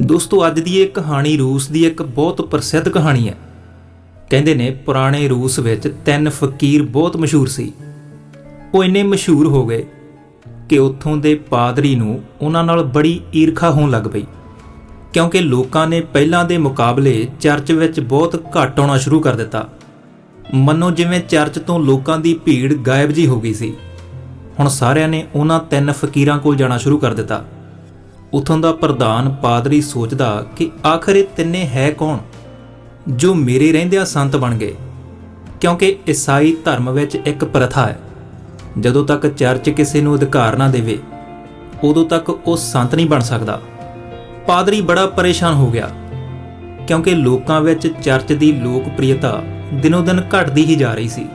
ਦੋਸਤੋ, ਅੱਜ ਦੀ ਇਹ ਕਹਾਣੀ ਰੂਸ ਦੀ ਇੱਕ ਬਹੁਤ ਪ੍ਰਸਿੱਧ ਕਹਾਣੀ ਹੈ। ਕਹਿੰਦੇ ਨੇ, ਪੁਰਾਣੇ ਰੂਸ ਵਿੱਚ ਤਿੰਨ ਫਕੀਰ ਬਹੁਤ ਮਸ਼ਹੂਰ ਸੀ। ਉਹ ਇੰਨੇ ਮਸ਼ਹੂਰ ਹੋ ਗਏ ਕਿ ਉੱਥੋਂ ਦੇ ਪਾਦਰੀ ਨੂੰ ਉਹਨਾਂ ਨਾਲ ਬੜੀ ਈਰਖਾ ਹੋਣ ਲੱਗ ਪਈ। ਕਿਉਂਕਿ ਲੋਕਾਂ ਨੇ ਪਹਿਲਾਂ ਦੇ ਮੁਕਾਬਲੇ ਚਰਚ ਵਿੱਚ ਬਹੁਤ ਘੱਟ ਆਉਣਾ ਸ਼ੁਰੂ ਕਰ ਦਿੱਤਾ। ਮੰਨੋ, ਜਿਵੇਂ ਚਰਚ ਤੋਂ ਲੋਕਾਂ ਦੀ ਭੀੜ ਗਾਇਬ ਜੀ ਹੋ ਗਈ ਸੀ। ਹੁਣ ਸਾਰਿਆਂ ਨੇ ਉਹਨਾਂ ਤਿੰਨ ਫਕੀਰਾਂ ਕੋਲ ਜਾਣਾ ਸ਼ੁਰੂ ਕਰ ਦਿੱਤਾ। ਉਥੋਂ ਦਾ ਪ੍ਰਧਾਨ ਪਾਦਰੀ ਸੋਚਦਾ ਕਿ ਆਖਰ ਇਹ ਤਿੰਨੇ ਹੈ ਕੌਣ, ਜੋ ਮੇਰੇ ਰਹਿੰਦਿਆਂ ਸੰਤ ਬਣ ਗਏ। ਕਿਉਂਕਿ ਈਸਾਈ ਧਰਮ ਵਿੱਚ ਇੱਕ ਪ੍ਰਥਾ ਹੈ। ਜਦੋਂ ਤੱਕ ਚਰਚ ਕਿਸੇ ਨੂੰ ਅਧਿਕਾਰ ਨਾ ਦੇਵੇ, ਉਦੋਂ ਤੱਕ ਉਹ ਸੰਤ ਨਹੀਂ ਬਣ ਸਕਦਾ। ਪਾਦਰੀ ਬੜਾ ਪਰੇਸ਼ਾਨ ਹੋ ਗਿਆ, ਕਿਉਂਕਿ ਲੋਕਾਂ ਵਿੱਚ ਚਰਚ ਦੀ ਲੋਕਪ੍ਰਿਯਤਾ ਦਿਨੋ ਦਿਨ ਘਟਦੀ ਹੀ ਜਾ ਰਹੀ ਸੀ।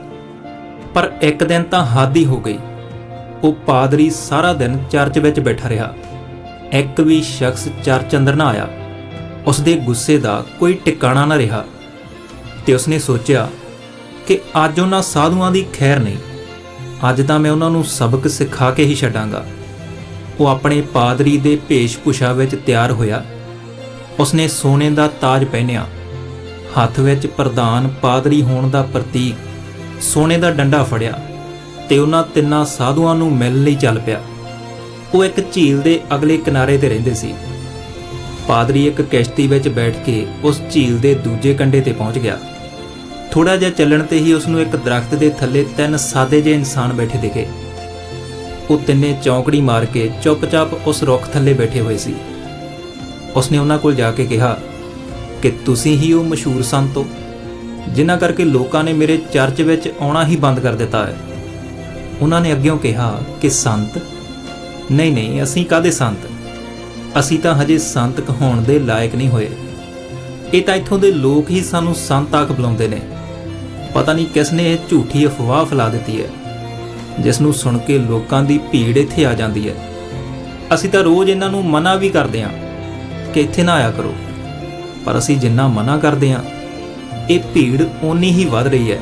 ਪਰ ਇੱਕ ਦਿਨ ਤਾਂ ਹੱਦ ਹੀ ਹੋ ਗਈ। ਉਹ ਪਾਦਰੀ ਸਾਰਾ ਦਿਨ ਚਰਚ ਵਿੱਚ ਬੈਠਾ ਰਿਹਾ। ਇੱਕ ਵੀ ਸ਼ਖਸ ਚਰਚ ਅੰਦਰ ਨਾ ਆਇਆ। ਉਸ ਦੇ ਗੁੱਸੇ ਦਾ ਕੋਈ ਟਿਕਾਣਾ ਨਾ ਰਿਹਾ। ਤੇ ਉਸਨੇ ਸੋਚਿਆ ਕਿ ਅੱਜ ਉਹਨਾਂ ਸਾਧੂਆਂ ਦੀ ਖੈਰ ਨਹੀਂ। ਅੱਜ ਤਾਂ ਮੈਂ ਉਹਨਾਂ ਨੂੰ ਸਬਕ ਸਿਖਾ ਕੇ ਹੀ ਛੱਡਾਂਗਾ। ਉਹ ਆਪਣੇ ਪਾਦਰੀ ਦੇ ਭੇਸ਼-ਭੂਸ਼ਾ ਵਿੱਚ ਤਿਆਰ ਹੋਇਆ। ਉਸਨੇ ਸੋਨੇ ਦਾ ਤਾਜ ਪਹਿਨਿਆ। ਹੱਥ ਵਿੱਚ ਪ੍ਰਧਾਨ ਪਾਦਰੀ ਹੋਣ ਦਾ ਪ੍ਰਤੀਕ ਸੋਨੇ ਦਾ ਡੰਡਾ ਫੜਿਆ ਤੇ ਉਹਨਾਂ ਤਿੰਨਾਂ ਸਾਧੂਆਂ ਨੂੰ ਮਿਲਣ ਲਈ ਚੱਲ ਪਿਆ। ਉਹ ਇੱਕ ਝੀਲ ਦੇ ਅਗਲੇ ਕਿਨਾਰੇ ਤੇ ਰਹਿੰਦੇ ਸੀ। ਪਾਦਰੀ ਇੱਕ ਕਿਸ਼ਤੀ ਵਿੱਚ ਬੈਠ ਕੇ ਉਸ ਝੀਲ ਦੇ ਦੂਜੇ ਕੰਢੇ ਤੇ ਪਹੁੰਚ ਗਿਆ। ਥੋੜਾ ਜਿਹਾ ਚੱਲਣ ਤੇ ਹੀ ਉਸ ਨੂੰ ਇੱਕ ਦਰਖਤ ਦੇ ਥੱਲੇ ਤਿੰਨ ਸਾਦੇ ਜਿਹੇ ਇਨਸਾਨ ਬੈਠੇ ਦਿਖੇ। ਉਹ ਤਿੰਨੇ ਚੌਂਕੜੀ ਮਾਰ ਕੇ ਚੁੱਪਚਾਪ ਉਸ ਰੁੱਖ ਥੱਲੇ ਬੈਠੇ ਹੋਏ ਸੀ। ਉਸਨੇ ਉਹਨਾਂ ਕੋਲ ਜਾ ਕੇ ਕਿਹਾ, ਕਿ ਤੁਸੀਂ ਹੀ ਉਹ ਮਸ਼ਹੂਰ ਸੰਤ ਹੋ, ਜਿਨ੍ਹਾਂ ਕਰਕੇ ਲੋਕਾਂ ਨੇ ਮੇਰੇ ਚਰਚ ਵਿੱਚ ਆਉਣਾ ਹੀ ਬੰਦ ਕਰ ਦਿੱਤਾ ਹੈ। ਉਹਨਾਂ ਨੇ ਅੱਗਿਓਂ ਕਿਹਾ ਕਿ, ਸੰਤ ਨਹੀਂ ਨਹੀਂ, ਅਸੀਂ ਕਾਦੇ ਸੰਤ? ਅਸੀਂ ਤਾਂ ਹਜੇ ਸੰਤ ਕਹਾਉਣ ਦੇ ਲਾਇਕ ਨਹੀਂ ਹੋਏ। ਇਹ ਤਾਂ ਇੱਥੋਂ ਦੇ ਲੋਕ ਹੀ ਸਾਨੂੰ ਸੰਤ ਆਖ ਬੁਲਾਉਂਦੇ ਨੇ। ਪਤਾ ਨਹੀਂ ਕਿਸ ਨੇ ਇਹ ਝੂਠੀ ਅਫਵਾਹ ਫੈਲਾ ਦਿੱਤੀ ਹੈ, ਜਿਸ ਨੂੰ ਸੁਣ ਕੇ ਲੋਕਾਂ ਦੀ ਭੀੜ ਇੱਥੇ ਆ ਜਾਂਦੀ ਹੈ। ਅਸੀਂ ਤਾਂ ਰੋਜ਼ ਇਹਨਾਂ ਨੂੰ ਮਨਾ ਵੀ ਕਰਦੇ ਹਾਂ ਕਿ ਇੱਥੇ ਨਾ ਆਇਆ ਕਰੋ। ਪਰ ਅਸੀਂ ਜਿੰਨਾ ਮਨਾ ਕਰਦੇ ਹਾਂ, ਇਹ ਭੀੜ ਓਨੀ ਹੀ ਵੱਧ ਰਹੀ ਹੈ।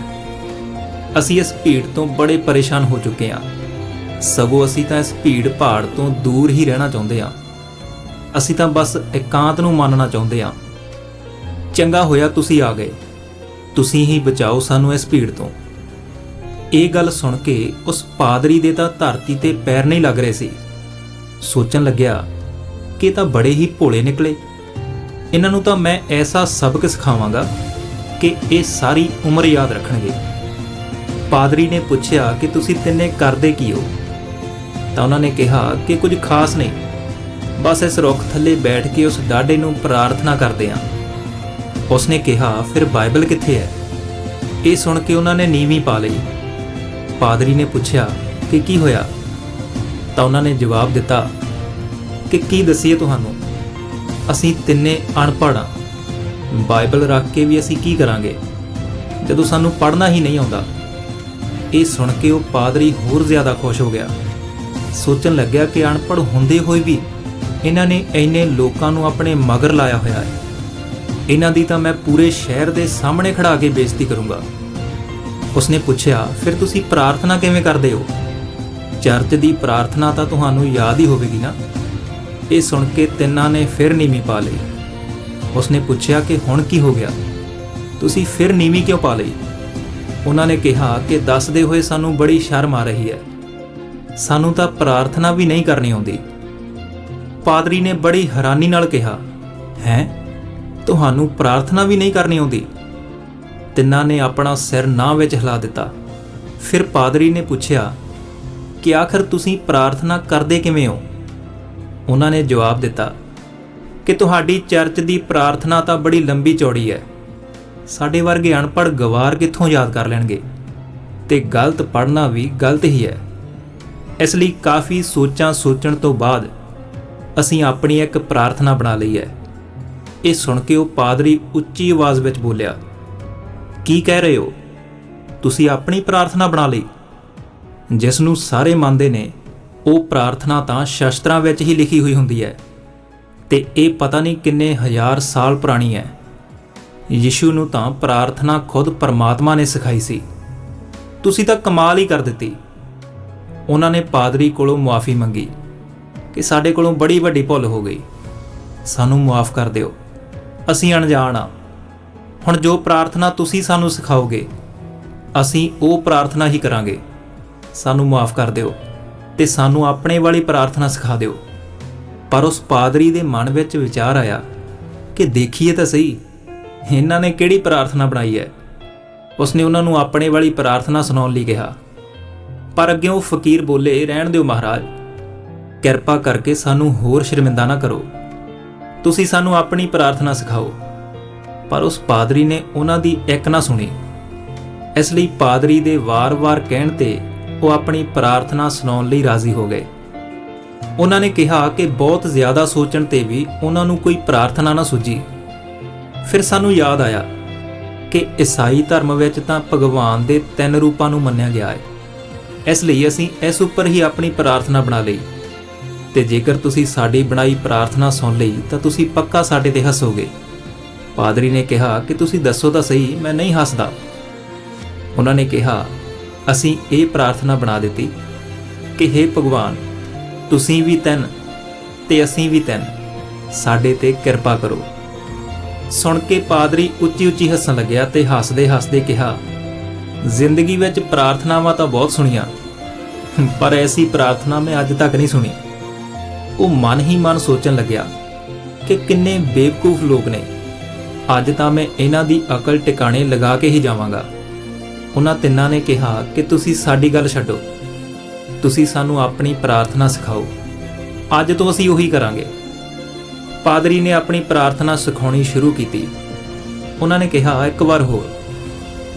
ਅਸੀਂ ਇਸ ਭੀੜ ਤੋਂ ਬੜੇ ਪਰੇਸ਼ਾਨ ਹੋ ਚੁੱਕੇ ਹਾਂ। ਸਗੋਂ ਅਸੀਂ ਤਾਂ ਇਸ ਭੀੜ ਭਾੜ ਤੋਂ ਦੂਰ ਹੀ ਰਹਿਣਾ ਚਾਹੁੰਦੇ ਹਾਂ। ਅਸੀਂ ਤਾਂ ਬਸ ਇਕਾਂਤ ਨੂੰ ਮੰਨਣਾ ਚਾਹੁੰਦੇ ਹਾਂ। ਚੰਗਾ ਹੋਇਆ ਤੁਸੀਂ ਆ ਗਏ। ਤੁਸੀਂ ਹੀ ਬਚਾਓ ਸਾਨੂੰ ਇਸ ਭੀੜ ਤੋਂ। ਇਹ ਗੱਲ ਸੁਣ ਕੇ ਉਸ ਪਾਦਰੀ ਦੇ ਤਾਂ ਧਰਤੀ ਤੇ ਪੈਰ ਨਹੀਂ ਲੱਗ ਰਹੇ ਸੀ। ਸੋਚਣ ਲੱਗਿਆ ਕਿ ਤਾਂ ਬੜੇ ਹੀ ਭੋਲੇ ਨਿਕਲੇ। ਇਹਨਾਂ ਨੂੰ ਤਾਂ ਮੈਂ ਐਸਾ ਸਬਕ ਸਿਖਾਵਾਂਗਾ ਕਿ ਇਹ ਸਾਰੀ ਉਮਰ ਯਾਦ ਰੱਖਣਗੇ। ਪਾਦਰੀ ਨੇ ਪੁੱਛਿਆ ਕਿ ਤੁਸੀਂ ਤਿੰਨੇ ਕਰਦੇ ਕੀ ਹੋ? ਤਾਂ ਉਹਨਾਂ ਨੇ ਕਿਹਾ ਕਿ ਕੁਝ ਖਾਸ ਨਹੀਂ। ਬਸ ਇਸ ਰੁੱਖ ਥੱਲੇ ਬੈਠ ਕੇ ਉਸ ਡਾਢੇ ਨੂੰ ਪ੍ਰਾਰਥਨਾ ਕਰਦੇ ਹਾਂ ਉਸਨੇ ਕਿਹਾ, ਫਿਰ ਬਾਈਬਲ ਕਿੱਥੇ ਹੈ? ਇਹ ਸੁਣ ਕੇ ਉਹਨਾਂ ਨੇ ਨੀਵੀਂ ਪਾ ਲਈ। ਪਾਦਰੀ ਨੇ ਪੁੱਛਿਆ ਕਿ ਕੀ ਹੋਇਆ? ਤਾਂ ਉਹਨਾਂ ਨੇ ਜਵਾਬ ਦਿੱਤਾ ਕਿ ਕੀ ਦਸੀਏ ਤੁਹਾਨੂੰ? ਅਸੀਂ ਤਿੰਨੇ ਅਨਪੜ੍ਹ ਹਾਂ ਬਾਈਬਲ ਰੱਖ ਕੇ ਵੀ ਅਸੀਂ ਕੀ ਕਰਾਂਗੇ? ਜਦੋਂ ਸਾਨੂੰ ਪੜ੍ਹਨਾ ਹੀ ਨਹੀਂ ਆਉਂਦਾ। ਇਹ ਸੁਣ ਕੇ ਉਹ ਪਾਦਰੀ ਹੋਰ ਜ਼ਿਆਦਾ ਖੁਸ਼ ਹੋ ਗਿਆ। ਸੋਚਣ ਲੱਗਿਆ ਕਿ ਅਨਪੜ੍ਹ ਹੁੰਦੇ ਹੋਏ ਵੀ ਇਹਨਾਂ ਨੇ ਇੰਨੇ ਲੋਕਾਂ ਨੂੰ ਆਪਣੇ ਮਗਰ ਲਾਇਆ ਹੋਇਆ ਹੈ। ਇਹਨਾਂ ਦੀ ਤਾਂ ਮੈਂ ਪੂਰੇ ਸ਼ਹਿਰ ਦੇ ਸਾਹਮਣੇ ਖੜਾ ਕੇ ਬੇਇੱਜ਼ਤੀ ਕਰੂੰਗਾ। ਉਸਨੇ ਪੁੱਛਿਆ, ਫਿਰ ਤੁਸੀਂ ਪ੍ਰਾਰਥਨਾ ਕਿਵੇਂ ਕਰਦੇ ਹੋ? ਚਰਚ ਦੀ ਪ੍ਰਾਰਥਨਾ ਤਾਂ ਤੁਹਾਨੂੰ ਯਾਦ ਹੀ ਹੋਵੇਗੀ ਨਾ। ਇਹ ਸੁਣ ਕੇ ਤਿੰਨਾਂ ਨੇ ਫਿਰ ਨੀਵੀਂ ਪਾ ਲਈ। ਉਸਨੇ ਪੁੱਛਿਆ ਕਿ ਹੁਣ ਕੀ ਹੋ ਗਿਆ? ਤੁਸੀਂ ਫਿਰ ਨੀਵੀਂ ਕਿਉਂ ਪਾ ਲਈ? ਉਹਨਾਂ ਨੇ ਕਿਹਾ ਕਿ ਦੱਸਦੇ ਹੋਏ ਸਾਨੂੰ ਬੜੀ ਸ਼ਰਮ ਆ ਰਹੀ ਹੈ। ਸਾਨੂੰ ਤਾਂ ਪ੍ਰਾਰਥਨਾ ਵੀ ਨਹੀਂ ਕਰਨੀ ਆਉਂਦੀ। ਪਾਦਰੀ ਨੇ ਬੜੀ ਹੈਰਾਨੀ ਨਾਲ ਕਿਹਾ, ਹੈ? ਤੁਹਾਨੂੰ ਪ੍ਰਾਰਥਨਾ ਵੀ ਨਹੀਂ ਕਰਨੀ ਆਉਂਦੀ? ਤਿੰਨਾਂ ਨੇ ਆਪਣਾ ਸਿਰ ਨਾ ਵਿੱਚ ਹਿਲਾ ਦਿੱਤਾ। ਫਿਰ ਪਾਦਰੀ ਨੇ ਪੁੱਛਿਆ, ਕਿ ਆਖਰ ਤੁਸੀਂ ਪ੍ਰਾਰਥਨਾ ਕਰਦੇ ਕਿਵੇਂ ਹੋ? ਉਹਨਾਂ ਨੇ ਜਵਾਬ ਦਿੱਤਾ, ਕਿ ਤੁਹਾਡੀ ਚਰਚ ਦੀ ਪ੍ਰਾਰਥਨਾ ਤਾਂ ਬੜੀ ਲੰਬੀ ਚੌੜੀ ਹੈ। ਸਾਡੇ ਵਰਗੇ ਅਨਪੜ੍ਹ ਗਵਾਰ ਕਿੱਥੋਂ ਯਾਦ ਕਰ ਲੈਣਗੇ? ਤੇ ਗਲਤ ਪੜ੍ਹਨਾ ਵੀ ਗਲਤ ਹੀ ਹੈ। ਇਸ ਲਈ ਕਾਫੀ ਸੋਚਾਂ ਸੋਚਣ ਤੋਂ ਬਾਅਦ ਅਸੀਂ ਆਪਣੀ ਇੱਕ ਪ੍ਰਾਰਥਨਾ ਬਣਾ ਲਈ ਹੈ। ਇਹ ਸੁਣ ਕੇ ਉਹ ਪਾਦਰੀ ਉੱਚੀ ਆਵਾਜ਼ ਵਿੱਚ ਬੋਲਿਆ, ਕੀ ਕਹਿ ਰਹੇ ਹੋ? ਤੁਸੀਂ ਆਪਣੀ ਪ੍ਰਾਰਥਨਾ ਬਣਾ ਲਈ। ਜਿਸ ਨੂੰ ਸਾਰੇ ਮੰਨਦੇ ਨੇ, ਉਹ ਪ੍ਰਾਰਥਨਾ ਤਾਂ ਸ਼ਸਤਰਾਂ ਵਿੱਚ ਹੀ ਲਿਖੀ ਹੋਈ ਹੁੰਦੀ ਹੈ। ਤੇ ਇਹ ਪਤਾ ਨਹੀਂ ਕਿੰਨੇ ਹਜ਼ਾਰ ਸਾਲ ਪੁਰਾਣੀ ਹੈ। ਯਿਸੂ ਨੂੰ ਤਾਂ ਪ੍ਰਾਰਥਨਾ ਖੁਦ ਪਰਮਾਤਮਾ ਨੇ ਸਿਖਾਈ ਸੀ। ਤੁਸੀਂ ਤਾਂ ਕਮਾਲ ਹੀ ਕਰ ਦਿੱਤੀ। ਉਹਨਾਂ ਨੇ ਪਾਦਰੀ ਕੋਲੋਂ ਮੁਆਫੀ ਮੰਗੀ ਕਿ ਸਾਡੇ ਕੋਲੋਂ ਬੜੀ ਵੱਡੀ ਭੁੱਲ ਹੋ ਗਈ। ਸਾਨੂੰ ਮਾਫ ਕਰ ਦਿਓ। ਅਸੀਂ ਅਣਜਾਣ ਆ ਹੁਣ ਜੋ ਪ੍ਰਾਰਥਨਾ ਤੁਸੀਂ ਸਾਨੂੰ ਸਿਖਾਓਗੇ, ਅਸੀਂ ਉਹ ਪ੍ਰਾਰਥਨਾ ਹੀ ਕਰਾਂਗੇ। ਸਾਨੂੰ ਮਾਫ ਕਰ ਦਿਓ ਤੇ ਸਾਨੂੰ ਆਪਣੇ ਵਾਲੀ ਪ੍ਰਾਰਥਨਾ ਸਿਖਾ ਦਿਓ। ਪਰ ਉਸ ਪਾਦਰੀ ਦੇ ਮਨ ਵਿੱਚ ਵਿਚਾਰ ਆਇਆ ਕਿ ਦੇਖੀਏ ਤਾਂ ਸਹੀ, ਇਹਨਾਂ ਨੇ ਕਿਹੜੀ ਪ੍ਰਾਰਥਨਾ ਬਣਾਈ ਹੈ? ਉਸਨੇ ਉਹਨਾਂ ਨੂੰ ਆਪਣੇ ਵਾਲੀ ਪ੍ਰਾਰਥਨਾ ਸੁਣਾਉਣ ਲਈ ਕਿਹਾ। ਪਰ ਅੱਗੇ ਉਹ ਫਕੀਰ ਬੋਲੇ, ਰਹਿਣ ਦਿਓ ਮਹਾਰਾਜ। ਕਿਰਪਾ ਕਰਕੇ ਸਾਨੂੰ ਹੋਰ ਸ਼ਰਮਿੰਦਾ ਨਾ ਕਰੋ। ਤੁਸੀਂ ਸਾਨੂੰ ਆਪਣੀ ਪ੍ਰਾਰਥਨਾ ਸਿਖਾਓ। ਪਰ ਉਸ ਪਾਦਰੀ ਨੇ ਉਹਨਾਂ ਦੀ ਇੱਕ ਨਾ ਸੁਣੀ। ਇਸ ਲਈ ਪਾਦਰੀ ਦੇ ਵਾਰ-ਵਾਰ ਕਹਿਣ ਤੇ ਉਹ ਆਪਣੀ ਪ੍ਰਾਰਥਨਾ ਸੁਣਾਉਣ ਲਈ ਰਾਜ਼ੀ ਹੋ ਗਏ। ਉਹਨਾਂ ਨੇ ਕਿਹਾ ਕਿ ਬਹੁਤ ਜ਼ਿਆਦਾ ਸੋਚਣ ਤੇ ਵੀ ਉਹਨਾਂ ਨੂੰ ਕੋਈ ਪ੍ਰਾਰਥਨਾ ਨਾ ਸੁਝੀ। ਫਿਰ ਸਾਨੂੰ ਯਾਦ ਆਇਆ ਕਿ ਈਸਾਈ ਧਰਮ ਵਿੱਚ ਤਾਂ ਭਗਵਾਨ ਦੇ ਤਿੰਨ ਰੂਪਾਂ ਨੂੰ ਮੰਨਿਆ ਗਿਆ ਹੈ। ਇਸ ਲਈ ਅਸੀਂ ਇਸ ਉੱਪਰ ਹੀ ਆਪਣੀ ਪ੍ਰਾਰਥਨਾ ਬਣਾ ਲਈ। ਤੇ ਜੇਕਰ ਤੁਸੀਂ ਸਾਡੀ ਬਣਾਈ ਪ੍ਰਾਰਥਨਾ ਸੁਣ ਲਈ, ਤਾਂ ਤੁਸੀਂ ਪੱਕਾ ਸਾਡੇ ਤੇ ਹੱਸੋਗੇ। ਪਾਦਰੀ ਨੇ ਕਿਹਾ ਕਿ ਤੁਸੀਂ ਦੱਸੋ ਤਾਂ ਸਹੀ, ਮੈਂ ਨਹੀਂ ਹੱਸਦਾ। ਉਹਨਾਂ ਨੇ ਕਿਹਾ, ਅਸੀਂ ਇਹ ਪ੍ਰਾਰਥਨਾ ਬਣਾ ਦਿੱਤੀ ਕਿ हे ਭਗਵਾਨ, ਤੁਸੀਂ ਵੀ ਤਿੰਨ ਤੇ ਅਸੀਂ ਵੀ ਤਿੰਨ, ਸਾਡੇ ਤੇ ਕਿਰਪਾ ਕਰੋ। ਸੁਣ ਕੇ ਪਾਦਰੀ ਉੱਚੀ ਉੱਚੀ ਹੱਸਣ ਲੱਗਿਆ ਤੇ ਹੱਸਦੇ ਹੱਸਦੇ ਕਿਹਾ ਜ਼ਿੰਦਗੀ ਵਿੱਚ ਪ੍ਰਾਰਥਨਾਵਾਂ ਤਾਂ ਬਹੁਤ ਸੁਣੀਆਂ, ਪਰ ਐਸੀ ਪ੍ਰਾਰਥਨਾ ਮੈਂ ਅੱਜ ਤੱਕ ਨਹੀਂ ਸੁਣੀ। ਉਹ ਮਨ ਹੀ ਮਨ ਸੋਚਣ ਲੱਗਿਆ ਕਿ ਕਿੰਨੇ ਬੇਵਕੂਫ ਲੋਕ ਨੇ। ਅੱਜ ਤਾਂ ਮੈਂ ਇਹਨਾਂ ਦੀ ਅਕਲ ਟਿਕਾਣੇ ਲਗਾ ਕੇ ਹੀ ਜਾਵਾਂਗਾ। ਉਹਨਾਂ ਤਿੰਨਾਂ ਨੇ ਕਿਹਾ ਕਿ ਤੁਸੀਂ ਸਾਡੀ ਗੱਲ ਛੱਡੋ। ਤੁਸੀਂ ਸਾਨੂੰ ਆਪਣੀ ਪ੍ਰਾਰਥਨਾ ਸਿਖਾਓ। ਅੱਜ ਤੋਂ ਅਸੀਂ ਉਹੀ ਕਰਾਂਗੇ। ਪਾਦਰੀ ਨੇ ਆਪਣੀ ਪ੍ਰਾਰਥਨਾ ਸਿਖਾਉਣੀ ਸ਼ੁਰੂ ਕੀਤੀ। ਉਹਨਾਂ ਨੇ ਕਿਹਾ, ਇੱਕ ਵਾਰ ਹੋਰ।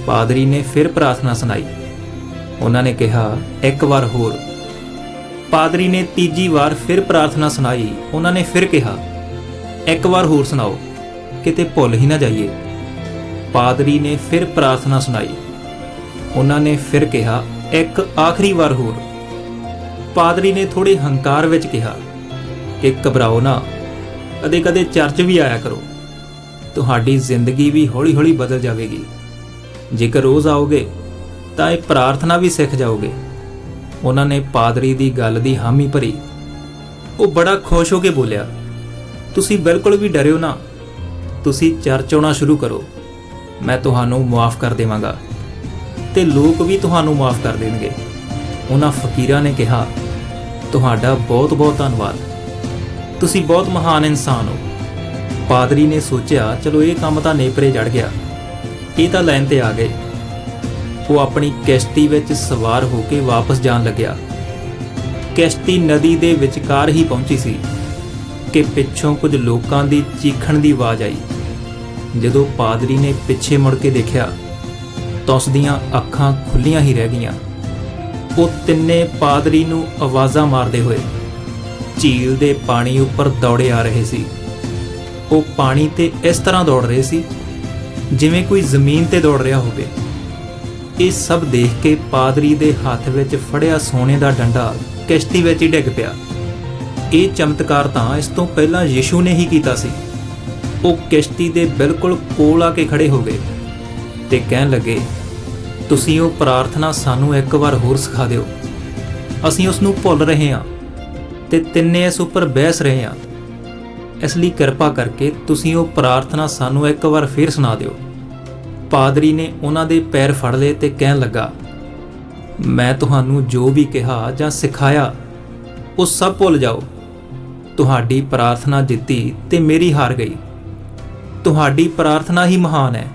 ਪਾਦਰੀ ਨੇ ਫਿਰ ਪ੍ਰਾਰਥਨਾ ਸੁਣਾਈ। ਉਹਨਾਂ ਨੇ ਕਿਹਾ, ਇੱਕ ਵਾਰ ਹੋਰ। ਪਾਦਰੀ ਨੇ ਤੀਜੀ ਵਾਰ ਫਿਰ ਪ੍ਰਾਰਥਨਾ ਸੁਣਾਈ। ਉਹਨਾਂ ਨੇ ਫਿਰ ਕਿਹਾ, ਇੱਕ ਵਾਰ ਹੋਰ ਸੁਣਾਓ, ਕਿਤੇ ਭੁੱਲ ਹੀ ਨਾ ਜਾਈਏ। ਪਾਦਰੀ ਨੇ ਫਿਰ ਪ੍ਰਾਰਥਨਾ ਸੁਣਾਈ। ਉਹਨਾਂ ਨੇ ਫਿਰ ਕਿਹਾ, ਇੱਕ ਆਖਰੀ ਵਾਰ ਹੋਰ। ਪਾਦਰੀ ਨੇ ਥੋੜੇ ਹੰਕਾਰ ਵਿੱਚ ਕਿਹਾ, ਕਿ ਘਬਰਾਓ ਨਾ, ਕਦੇ-ਕਦੇ ਚਰਚ ਵੀ ਆਇਆ ਕਰੋ। ਤੁਹਾਡੀ ਜ਼ਿੰਦਗੀ ਵੀ ਹੌਲੀ-ਹੌਲੀ ਬਦਲ ਜਾਵੇਗੀ। ਜੇਕਰ ਰੋਜ਼ ਆਓਗੇ, ਤਾਂ ਇਹ ਪ੍ਰਾਰਥਨਾ ਵੀ ਸਿੱਖ ਜਾਓਗੇ। ਉਹਨਾਂ ਨੇ ਪਾਦਰੀ ਦੀ ਗੱਲ ਦੀ ਹਾਮੀ ਭਰੀ। ਉਹ ਬੜਾ ਖੁਸ਼ ਹੋ ਕੇ ਬੋਲਿਆ, ਤੁਸੀਂ ਬਿਲਕੁਲ ਵੀ ਡਰਿਓ ਨਾ। ਤੁਸੀਂ ਚਰਚ ਆਉਣਾ ਸ਼ੁਰੂ ਕਰੋ। ਮੈਂ ਤੁਹਾਨੂੰ ਮਾਫ ਕਰ ਦੇਵਾਂਗਾ। ਤੇ ਲੋਕ ਵੀ ਤੁਹਾਨੂੰ ਮਾਫ ਕਰ ਦੇਣਗੇ। ਉਹਨਾਂ ਫਕੀਰਾਂ ਨੇ ਕਿਹਾ, ਤੁਹਾਡਾ ਬਹੁਤ-ਬਹੁਤ ਧੰਨਵਾਦ। ਤੁਸੀਂ ਬਹੁਤ ਮਹਾਨ ਇਨਸਾਨ ਹੋ। ਪਾਦਰੀ ਨੇ ਸੋਚਿਆ, ਚਲੋ ਇਹ ਕੰਮ ਤਾਂ ਨੇਪਰੇ ਚੜ ਗਿਆ। ਇਹ ਤਾਂ ਲਾਈਨ ਤੇ ਆ ਗਏ। ਉਹ ਆਪਣੀ ਕਿਸ਼ਤੀ ਵਿੱਚ ਸਵਾਰ ਹੋ ਕੇ ਵਾਪਸ ਜਾਣ ਲੱਗਿਆ। ਕਿਸ਼ਤੀ ਨਦੀ ਦੇ ਵਿਚਕਾਰ ਹੀ ਪਹੁੰਚੀ ਸੀ ਕਿ ਪਿੱਛੋਂ ਕੁਝ ਲੋਕਾਂ ਦੀ ਚੀਖਣ ਦੀ ਆਵਾਜ਼ ਆਈ। ਜਦੋਂ ਪਾਦਰੀ ਨੇ ਪਿੱਛੇ ਮੁੜ ਕੇ ਦੇਖਿਆ, ਤਾਂ ਉਸ ਦੀਆਂ ਅੱਖਾਂ ਖੁੱਲੀਆਂ ਹੀ ਰਹਿ ਗਈਆਂ। ਉਹ ਤਿੰਨੇ ਪਾਦਰੀ ਨੂੰ ਆਵਾਜ਼ਾਂ ਮਾਰਦੇ ਹੋਏ ਝੀਲ ਦੇ ਪਾਣੀ ਉੱਪਰ ਦੌੜੇ ਆ ਰਹੇ ਸੀ। ਉਹ ਪਾਣੀ ਤੇ ਇਸ ਤਰ੍ਹਾਂ ਦੌੜ ਰਹੇ ਸੀ ਜਿਵੇਂ ਕੋਈ ਜ਼ਮੀਨ ਤੇ ਦੌੜ ਰਿਹਾ ਹੋਵੇ। ਇਹ ਸਭ ਦੇਖ ਕੇ ਪਾਦਰੀ ਦੇ ਹੱਥ ਵਿੱਚ ਫੜਿਆ ਸੋਨੇ ਦਾ ਡੰਡਾ ਕਿਸ਼ਤੀ ਵਿੱਚ ਹੀ ਡਿੱਗ ਪਿਆ। ਇਹ ਚਮਤਕਾਰ ਤਾਂ ਇਸ ਤੋਂ ਪਹਿਲਾਂ ਯਿਸੂ ਨੇ ਹੀ ਕੀਤਾ ਸੀ। ਉਹ ਕਿਸ਼ਤੀ ਦੇ ਬਿਲਕੁਲ ਕੋਲ ਆ ਕੇ ਖੜੇ ਹੋ ਗਏ ਤੇ ਕਹਿਣ ਲੱਗੇ, ਤੁਸੀਂ ਉਹ ਪ੍ਰਾਰਥਨਾ ਸਾਨੂੰ ਇੱਕ ਵਾਰ ਹੋਰ ਸਿਖਾ ਦਿਓ। ਅਸੀਂ ਉਸ ਨੂੰ ਭੁੱਲ ਰਹੇ ਹਾਂ ਤੇ ਤਿੰਨੇ ਇਸ ਉੱਪਰ ਬਹਿਸ ਰਹੇ ਹਾਂ। ਇਸ ਲਈ ਕਿਰਪਾ ਕਰਕੇ ਤੁਸੀਂ ਉਹ ਪ੍ਰਾਰਥਨਾ ਸਾਨੂੰ ਇੱਕ ਵਾਰ ਫੇਰ ਸੁਣਾ ਦਿਓ। ਪਾਦਰੀ ਨੇ ਉਹਨਾਂ ਦੇ ਪੈਰ ਫੜ ਲਏ ਤੇ ਕਹਿਣ ਲੱਗਾ, ਮੈਂ ਤੁਹਾਨੂੰ ਜੋ ਵੀ ਕਿਹਾ ਜਾਂ ਸਿਖਾਇਆ, ਉਹ ਸਭ ਭੁੱਲ ਜਾਓ। ਤੁਹਾਡੀ ਪ੍ਰਾਰਥਨਾ ਜਿੱਤੀ ਤੇ ਮੇਰੀ ਹਾਰ ਗਈ। ਤੁਹਾਡੀ ਪ੍ਰਾਰਥਨਾ ਹੀ ਮਹਾਨ ਹੈ,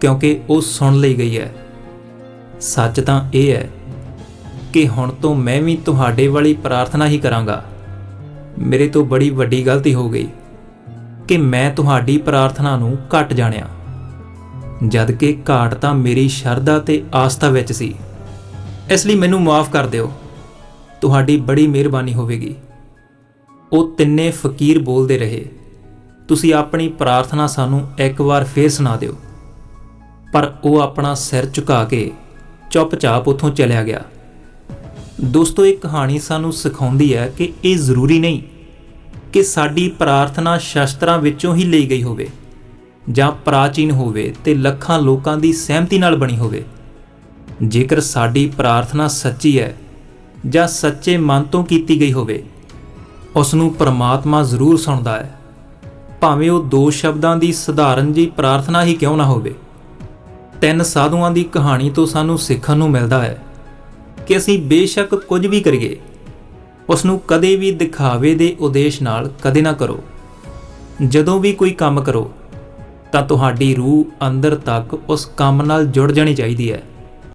ਕਿਉਂਕਿ ਉਹ ਸੁਣ ਲਈ ਗਈ ਹੈ। ਸੱਚ ਤਾਂ ਇਹ ਹੈ ਕਿ ਹੁਣ ਤੋਂ ਮੈਂ ਵੀ ਤੁਹਾਡੇ ਵਾਲੀ ਪ੍ਰਾਰਥਨਾ ਹੀ ਕਰਾਂਗਾ। ਮੇਰੇ ਤੋਂ ਬੜੀ ਵੱਡੀ ਗਲਤੀ ਹੋ ਗਈ ਕਿ ਮੈਂ ਤੁਹਾਡੀ ਪ੍ਰਾਰਥਨਾ ਨੂੰ ਘੱਟ ਜਾਣਿਆ। ਜਦ ਕਿ ਘਾਟ ਤਾਂ ਮੇਰੀ ਸ਼ਰਧਾ ਤੇ ਆਸਥਾ ਵਿੱਚ ਸੀ। ਇਸ ਲਈ ਮੈਨੂੰ ਮਾਫ ਕਰ ਦਿਓ। ਤੁਹਾਡੀ ਬੜੀ ਮਿਹਰਬਾਨੀ ਹੋਵੇਗੀ। ਉਹ ਤਿੰਨੇ ਫਕੀਰ ਬੋਲਦੇ ਰਹੇ। ਤੁਸੀਂ ਆਪਣੀ ਪ੍ਰਾਰਥਨਾ ਸਾਨੂੰ ਇੱਕ ਵਾਰ ਫੇਰ ਸੁਣਾ ਦਿਓ। ਪਰ ਉਹ ਆਪਣਾ ਸਿਰ ਝੁਕਾ ਕੇ ਚੁੱਪਚਾਪ ਉੱਥੋਂ ਚਲਿਆ ਗਿਆ। ਦੋਸਤੋ, ਇਹ ਕਹਾਣੀ ਸਾਨੂੰ ਸਿਖਾਉਂਦੀ ਹੈ ਕਿ ਇਹ ਜ਼ਰੂਰੀ ਨਹੀਂ ਕਿ ਸਾਡੀ ਪ੍ਰਾਰਥਨਾ ਸ਼ਸਤਰਾਂ ਵਿੱਚੋਂ ਹੀ ਲਈ ਗਈ ਹੋਵੇ ਜਾਂ ਪ੍ਰਾਚੀਨ ਹੋਵੇ ਤੇ ਲੱਖਾਂ ਲੋਕਾਂ ਦੀ ਸਹਿਮਤੀ ਨਾਲ ਬਣੀ ਹੋਵੇ। ਜੇਕਰ ਸਾਡੀ ਪ੍ਰਾਰਥਨਾ ਸੱਚੀ ਹੈ ਜਾਂ ਸੱਚੇ ਮਨ ਤੋਂ ਕੀਤੀ ਗਈ ਹੋਵੇ ਉਸ ਨੂੰ ਪ੍ਰਮਾਤਮਾ ਜ਼ਰੂਰ ਸੁਣਦਾ ਹੈ। ਭਾਵੇਂ ਉਹ ਦੋ ਸ਼ਬਦਾਂ ਦੀ ਸਧਾਰਨ ਜੀ ਪ੍ਰਾਰਥਨਾ ਹੀ ਕਿਉਂ ਨਾ ਹੋਵੇ। ਤਿੰਨ ਸਾਧੂਆਂ ਦੀ ਕਹਾਣੀ ਤੋਂ ਸਾਨੂੰ ਸਿੱਖਣ ਨੂੰ ਮਿਲਦਾ ਹੈ। ਕਿ ਅਸੀਂ ਬੇਸ਼ੱਕ ਕੁਝ ਵੀ ਕਰੀਏ ਉਸ ਨੂੰ ਕਦੇ ਵੀ ਦਿਖਾਵੇ ਦੇ ਉਦੇਸ਼ ਨਾਲ ਕਦੇ ਨਾ ਕਰੋ। ਜਦੋਂ ਵੀ ਕੋਈ ਕੰਮ ਕਰੋ, ਤਾਂ ਤੁਹਾਡੀ ਰੂਹ ਅੰਦਰ ਤੱਕ ਉਸ ਕੰਮ ਨਾਲ ਜੁੜ ਜਾਣੀ ਚਾਹੀਦੀ ਹੈ।